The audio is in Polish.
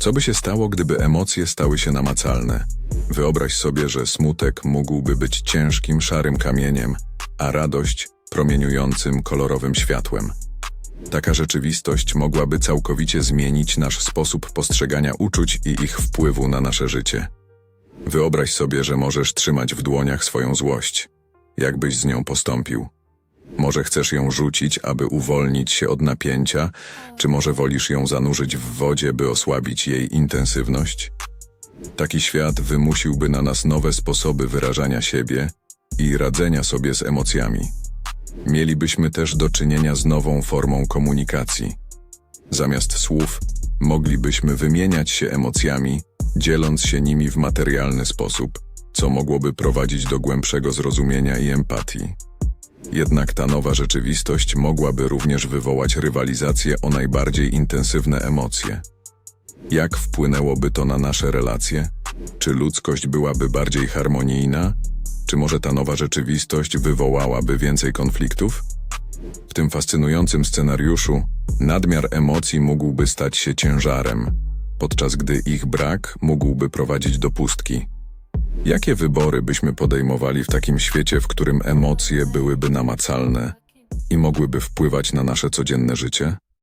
Co by się stało, gdyby emocje stały się namacalne? Wyobraź sobie, że smutek mógłby być ciężkim, szarym kamieniem, a radość promieniującym, kolorowym światłem. Taka rzeczywistość mogłaby całkowicie zmienić nasz sposób postrzegania uczuć i ich wpływu na nasze życie. Wyobraź sobie, że możesz trzymać w dłoniach swoją złość. Jakbyś z nią postąpił? Może chcesz ją rzucić, aby uwolnić się od napięcia, czy może wolisz ją zanurzyć w wodzie, by osłabić jej intensywność? Taki świat wymusiłby na nas nowe sposoby wyrażania siebie i radzenia sobie z emocjami. Mielibyśmy też do czynienia z nową formą komunikacji. Zamiast słów, moglibyśmy wymieniać się emocjami, dzieląc się nimi w materialny sposób, co mogłoby prowadzić do głębszego zrozumienia i empatii. Jednak ta nowa rzeczywistość mogłaby również wywołać rywalizację o najbardziej intensywne emocje. Jak wpłynęłoby to na nasze relacje? Czy ludzkość byłaby bardziej harmonijna? Czy może ta nowa rzeczywistość wywołałaby więcej konfliktów? W tym fascynującym scenariuszu nadmiar emocji mógłby stać się ciężarem, podczas gdy ich brak mógłby prowadzić do pustki. Jakie wybory byśmy podejmowali w takim świecie, w którym emocje byłyby namacalne i mogłyby wpływać na nasze codzienne życie?